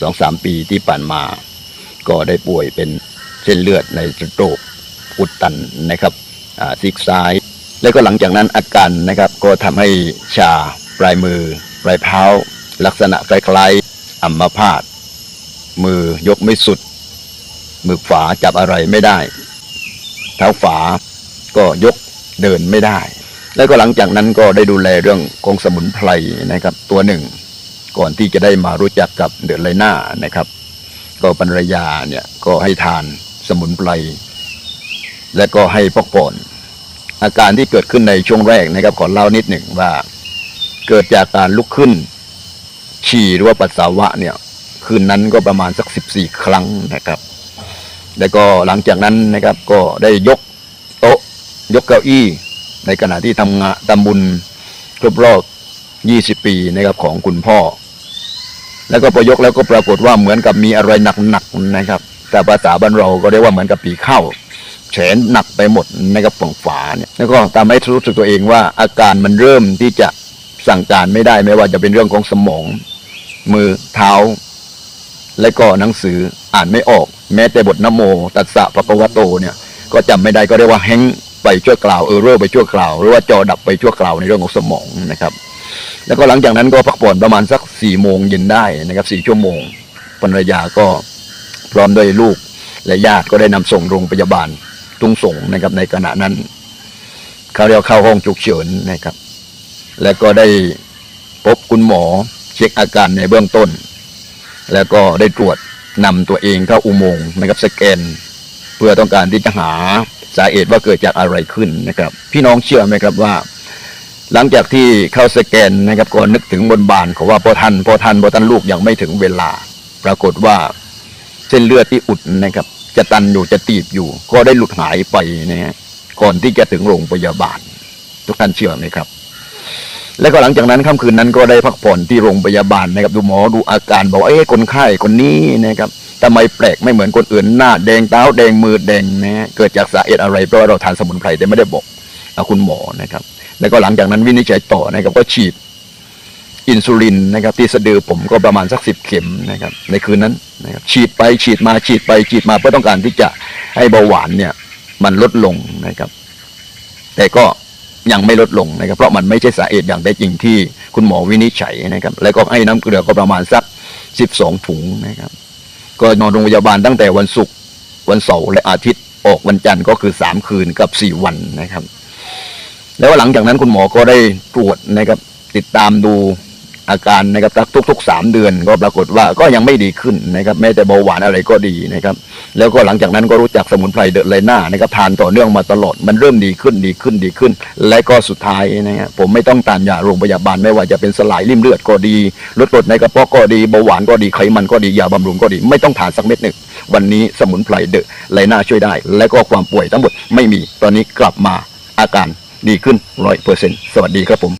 สองสามปีที่ผ่านมา ก็ได้ป่วยเป็นเส้นเลือดในสโตรกอุดตันนะครับซีกซ้าย แล้วก็หลังจากนั้นอาการนะครับ ก็ทำให้ชาปลายมือ ปลายเท้า ลักษณะคล้ายๆอัมพาตมือยกไม่สุด มือขวาจับอะไรไม่ได้ เท้าฝาก็ยกเดินไม่ได้ แล้วก็หลังจากนั้นก็ได้ดูแลเรื่องของสมุนไพรนะครับตัวหนึ่ง ก่อนที่จะได้มารู้จักกับเดือดไรหน้านะครับ ก็ภรรยาเนี่ยก็ให้ทานสมุนไพรและก็ให้พักผ่อนอาการที่เกิดขึ้นในช่วงแรกนะครับขอเล่านิดหนึ่งว่า เกิดจากการลุกขึ้น ฉี่หรือว่าปัสสาวะเนี่ย คืนนั้นก็ประมาณสักสิบสี่ครั้งนะครับ แล้วก็หลังจากนั้นนะครับก็ได้ยกโต๊ะ ยกเก้าอี้ ในขณะที่ทำงานทำบุญครบรอบ20ปีนะครับของคุณพ่อ แล้วก็พอยกแล้วก็ปรากฏว่าเหมือนกับมีอะไรหนักๆนะครับ แต่ภาษาบ้านเราก็เรียกว่าเหมือนกับปีเข้าแขนหนักไปหมดในะครับฝั่งฝาเนี่ยแล้วก็ทำให้รู้สึกตัวเองว่าอาการมันเริ่มที่จะสั่งการไม่ได้ไม่ว่าจะเป็นเรื่องของสมอง มือเท้า และก็หนังสืออ่านไม่ออก แม้แต่บทนโม ตัสสะปะปะวะโตเนี่ย ก็จำไม่ได้ก็เรียกว่าแฮงก์ไปชั่วคราวเออเรอร์ไปชั่วคราว หรือว่าจอดับไปชั่วคราวในเรื่องของสมองนะครับ แล้วก็หลังจากนั้นก็พักผ่อนประมาณสักสี่โมงเย็นได้นะครับสี่ชั่วโมงภรรยาก็พร้อมด้วยลูกและญาติก็ได้นำส่งโรงพยาบาลทุ่งส่งนะครับในขณะนั้น เขาเรียกเข้าห้องฉุกเฉินนะครับ แล้วก็ได้พบคุณหมอเช็คอาการในเบื้องต้น แล้วก็ได้ตรวจนำตัวเองเข้าอุโมงค์นะครับสแกน เพื่อต้องการที่จะหาสาเหตุว่าเกิดจากอะไรขึ้นนะครับ พี่น้องเชื่อไหมครับว่า หลังจากที่เข้าสแกนนะครับก็นึกถึงบนบานเขาว่าพอทันพอทันพอทันลูกยังไม่ถึงเวลา ปรากฏว่าเส้นเลือดที่อุดนะครับ จะตันอยู่จะตีบอยู่ ก็ได้หลุดหายไปนะฮะก่อนที่จะถึงโรงพยาบาล ทุกท่านเชื่อไหมครับ แล้วก็หลังจากนั้นค่ำคืนนั้นก็ได้พักผ่อนที่โรงพยาบาลนะครับ ดูหมอดูอาการบอกว่าเอ้คนไข้คนนี้นะครับทำไมแปลกไม่เหมือนคนอื่นหน้าแดงเท้าแดงมือแดงนะฮะเกิดจากสาเหตุอะไรเพราะว่าเราทานสมุนไพรแต่ไม่ได้บอกคุณหมอนะครับ แล้วก็หลังจากนั้นวินิจฉัยต่อนะครับก็ฉีดอินซูลินนะครับที่สะดือผมก็ประมาณสักสิบเข็มนะครับในคืนนั้นนะครับฉีดไปฉีดมาฉีดไปฉีดมาเพื่อต้องการที่จะให้เบาหวานเนี่ยมันลดลงนะครับ แต่ก็ยังไม่ลดลงนะครับ เพราะมันไม่ใช่สาเหตุอย่างแท้จริงที่คุณหมอวินิจฉัยนะครับ แล้วก็ให้น้ำเกลือก็ประมาณสักสิบสองถุงนะครับ ก็นอนโรงพยาบาลตั้งแต่วันศุกร์วันเสาร์และอาทิตย์ออกวันจันทร์ก็คือสามคืนกับสี่วันนะครับ แล้วหลังจากนั้นคุณหมอก็ได้ตรวจนะครับติดตามดูอาการนะครับทุกๆสามเดือนก็ปรากฏว่าก็ยังไม่ดีขึ้นนะครับแม้แต่เบาหวานอะไรก็ดีนะครับ แล้วก็หลังจากนั้นก็รู้จักสมุนไพรเดอะไลน่านะครับทานต่อเนื่องมาตลอดมันเริ่มดีขึ้นดีขึ้นดีขึ้น และก็สุดท้ายนะครับผมไม่ต้องทานยาโรงพยาบาลไม่ว่าจะเป็นสลายริ่มเลือดก็ดีลดกรดในกระเพาะก็ดีเบาหวานก็ดีไขมันก็ดียาบำรุงก็ดี ไม่ต้องทานสักเม็ดหนึ่งวันนี้สมุนไพรเดอะไลน่าช่วยได้ และก็ความป่วยทั้งหมดไม่มีตอนนี้กลับมาอาการ ดีขึ้นร้อยเปอร์เซ็นต์สวัสดีครับผม